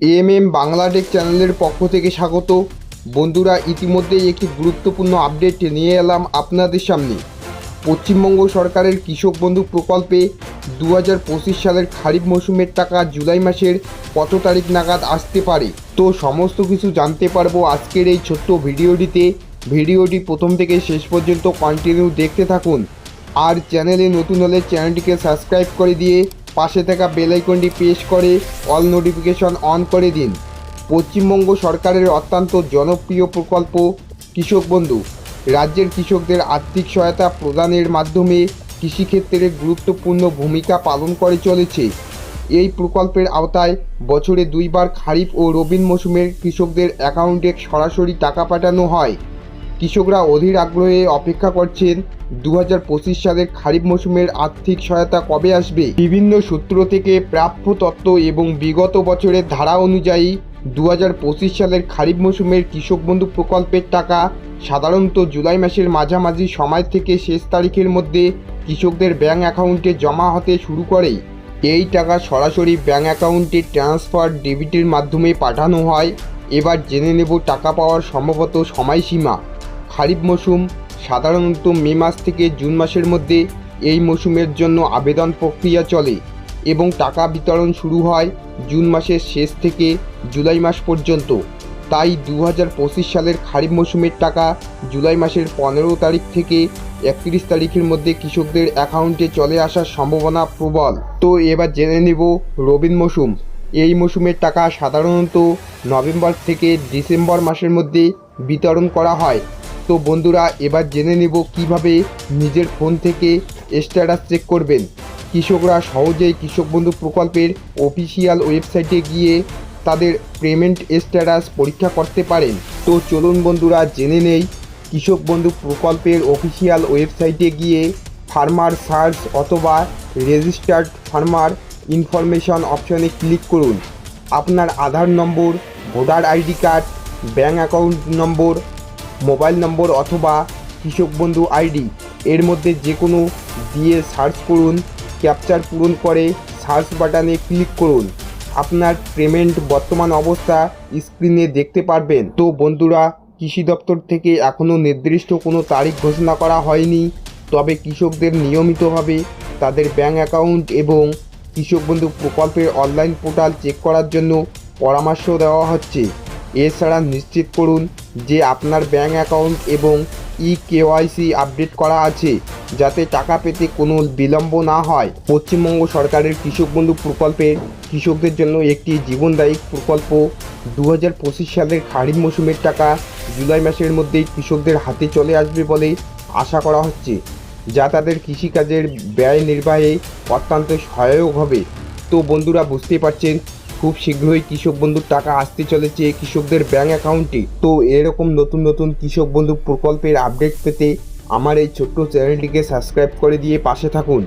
M M Bangla Tech চ্যানেলের পক্ষ থেকে স্বাগত। বন্ধুরা, ইতিমধ্যেই একটি গুরুত্বপূর্ণ আপডেট নিয়ে এলাম আপনাদের সামনে। পশ্চিমবঙ্গ সরকারের কৃষক বন্ধু প্রকল্পে দু হাজার পঁচিশ সালের খারিফ মৌসুমের টাকা জুলাই মাসের কত তারিখ নাগাদ আসতে পারে? তো সমস্ত কিছু জানতে পারব আজকের এই ছোট্ট ভিডিওটিতে। ভিডিওটি প্রথম থেকে শেষ পর্যন্ত কন্টিনিউ দেখতে থাকুন। আর চ্যানেলে নতুন হলে চ্যানেলটিকে সাবস্ক্রাইব করে দিয়ে পাশে থাকা বেল আইকনটি প্রেস করে অল নোটিফিকেশন অন করে দিন। পশ্চিমবঙ্গ সরকারের অত্যন্ত জনপ্রিয় প্রকল্প কৃষক বন্ধু। রাজ্যের কৃষকদের আর্থিক সহায়তা প্রদানের মাধ্যমে কৃষিক্ষেত্রে গুরুত্বপূর্ণ ভূমিকা পালন করে চলেছে। এই প্রকল্পের আওতায় বছরে দুইবার খারিফ ও রবিন মৌসুমের কৃষকদের অ্যাকাউন্টে সরাসরি টাকা পাঠানো হয়। কৃষকরা অধীর আগ্রহে অপেক্ষা করছেন দু হাজার পঁচিশ সালের খারিফ মৌসুমের আর্থিক সহায়তা কবে আসবে? বিভিন্ন সূত্র থেকে প্রাপ্য তত্ত্ব এবং বিগত বছরের ধারা অনুযায়ী দু হাজার পঁচিশ সালের খারিফ মৌসুমের কৃষক বন্ধু প্রকল্পের টাকা সাধারণত জুলাই মাসের মাঝামাঝি সময় থেকে শেষ তারিখের মধ্যে কৃষকদের ব্যাঙ্ক অ্যাকাউন্টে জমা হতে শুরু করে। এই টাকা সরাসরি ব্যাঙ্ক অ্যাকাউন্টে ট্রান্সফার ডেবিটের মাধ্যমে পাঠানো হয়। এবার জেনে নেব টাকা পাওয়ার সম্ভবত সময়সীমা। খারিফ মৌসুম, সাধারণত মে মাস থেকে জুন মাসের মধ্যে এই মৌসুমের জন্য আবেদন প্রক্রিয়া চলে এবং টাকা বিতরণ শুরু হয় জুন মাসের শেষ থেকে জুলাই মাস পর্যন্ত। তাই দু হাজার পঁচিশ সালের খারিফ মৌসুমের টাকা জুলাই মাসের পনেরো তারিখ থেকে একত্রিশ তারিখের মধ্যে কৃষকদের অ্যাকাউন্টে চলে আসার সম্ভাবনা প্রবল। তো এবার জেনে নেব রবিন মৌসুম। এই মৌসুমের টাকা সাধারণত নভেম্বর থেকে ডিসেম্বর মাসের মধ্যে বিতরণ করা হয়। তো বন্ধুরা, এবার জেনে নেব কীভাবে নিজের ফোন থেকে স্ট্যাটাস চেক করবেন। কৃষকরা সহজেই কৃষক বন্ধু প্রকল্পের অফিসিয়াল ওয়েবসাইটে গিয়ে তাদের পেমেন্ট স্ট্যাটাস পরীক্ষা করতে পারেন। তো চলুন বন্ধুরা, জেনে নেই, কৃষক বন্ধু প্রকল্পের অফিসিয়াল ওয়েবসাইটে গিয়ে ফার্মার সার্চ অথবা রেজিস্টার্ড ফার্মার ইনফরমেশন অপশনে ক্লিক করুন। আপনার Aadhaar number voter ID card bank account number mobile number অথবা কৃষক বন্ধু আইডি। এর মধ্যে যে কোনো দিয়ে সার্চ করুন, ক্যাপচার পূরণ করে সার্চ বাটনে ক্লিক করুন। আপনার পেমেন্ট বর্তমান অবস্থা স্ক্রিনে দেখতে পারবেন। তো বন্ধুরা, কৃষি দপ্তর থেকে এখনও নির্দিষ্ট কোনো তারিখ ঘোষণা করা হয়নি। তবে কৃষকদের নিয়মিতভাবে তাদের ব্যাঙ্ক অ্যাকাউন্ট এবং কৃষক বন্ধু প্রকল্পের অনলাইন পোর্টাল চেক করার জন্য পরামর্শ দেওয়া হচ্ছে। এছাড়া নিশ্চিত করুন যে আপনার ব্যাঙ্ক অ্যাকাউন্ট এবং ই কেওয়াইসি আপডেট করা আছে, যাতে টাকা পেতে কোনো বিলম্ব না হয়। পশ্চিমবঙ্গ সরকারের কৃষক বন্ধু প্রকল্পের কৃষকদের জন্য একটি জীবনদায়ী প্রকল্প। দু হাজার পঁচিশ সালের খারিফ মৌসুমের টাকা জুলাই মাসের মধ্যেই কৃষকদের হাতে চলে আসবে বলে আশা করা হচ্ছে, যা তাদের কৃষিকাজের ব্যয় নির্বাহে অত্যন্ত সহায়ক হবে। তো বন্ধুরা, বুঝতেই পারছেন খুব শীঘ্রই কৃষক বন্ধুর টাকা আসতে চলেছে কৃষকদের ব্যাঙ্ক অ্যাকাউন্টে তো এরকম নতুন নতুন কৃষক বন্ধু প্রকল্পের আপডেট পেতে আমার এই ছোট্ট চ্যানেলটিকে সাবস্ক্রাইব করে দিয়ে পাশে থাকুন।